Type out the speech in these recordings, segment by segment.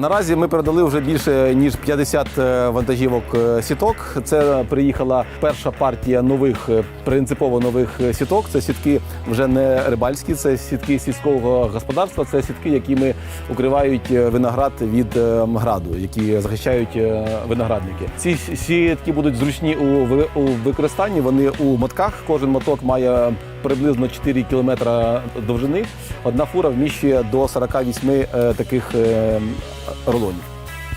Наразі ми передали вже більше ніж 50 е, вантажівок е, сіток. Це приїхала перша партія нових, е, принципово нових сіток. Це сітки вже не рибальські, це сітки сільського господарства. Це сітки, якими укривають виноград від граду, які захищають виноградники. Ці сітки будуть зручні у використанні. Вони у мотках. Кожен моток має приблизно 4 кілметра довжини. Одна фура вміщує до 48 е, таких рулонів.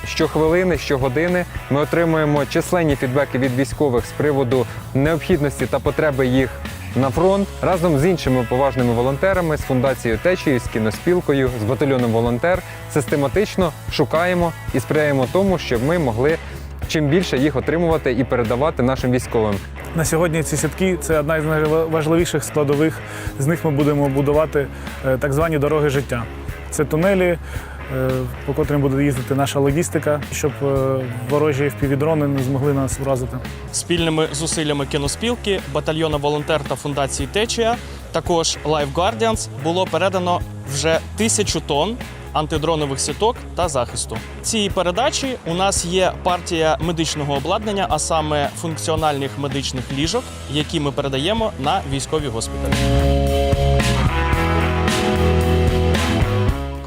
Щохвилини, щогодини ми отримуємо численні фідбеки від військових з приводу необхідності та потреби їх на фронт разом з іншими поважними волонтерами з фундацією Течією, з кіноспілкою, з батальйоном волонтер систематично шукаємо і сприяємо тому, щоб ми могли чим більше їх отримувати і передавати нашим військовим. На сьогодні ці сітки це одна із найважливіших складових. З них ми будемо будувати е, так звані дороги життя. Це тунелі, е, по котрим буде їздити наша логістика, щоб е, ворожі впівдрони не змогли нас вразити. Спільними зусиллями кіноспілки, батальйону волонтер та фундації Течія, також Life Guardians було передано вже тисячу тонн антидронових сіток та захисту. В цій передачі у нас є партія медичного обладнання, а саме функціональних медичних ліжок, які ми передаємо на військові госпіталі.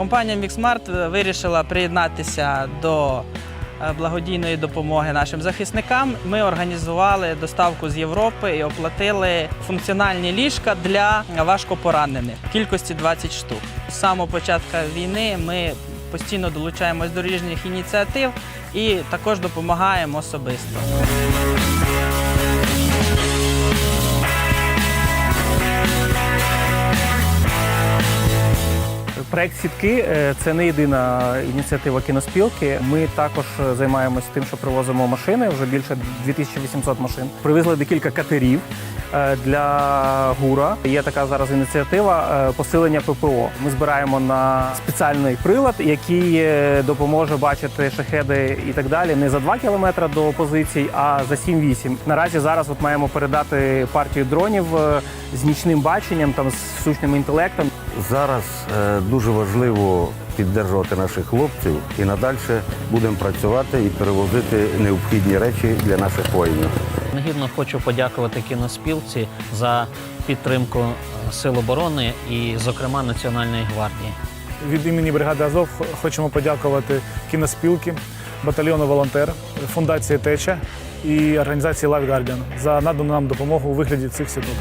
Компанія Міксмарт вирішила приєднатися до е, благодійної допомоги нашим захисникам. Ми організували доставку з Європи і оплатили функціональні ліжка для важкопоранених кількості 20 штук. З самого початку війни ми постійно долучаємось до різних ініціатив і також допомагаємо особисто. Проект сітки е, це не єдина ініціатива кіноспілки. Ми також е, займаємося тим, що привозимо машини. Вже більше 2800 машин. Привезли декілька катерів е, для гура. Є така зараз ініціатива посилення ППО. Ми збираємо на спеціальний прилад, який допоможе бачити шахеди і так далі не за 2 кілометри до позицій, а за 7-8. Наразі зараз от маємо передати партію дронів з нічним баченням, там з штучним інтелектом. Зараз е, дуже важливо піддержувати наших хлопців і надалі будемо працювати і перевозити необхідні речі для наших воїнів. Нагідно хочу подякувати кіноспілці за підтримку е, Сил оборони і, зокрема, Національної гвардії. Від імені бригади Азов хочемо подякувати кіноспілки, батальйону волонтер, фундації Теча і організації Guardian за надану нам допомогу у вигляді цих сіток.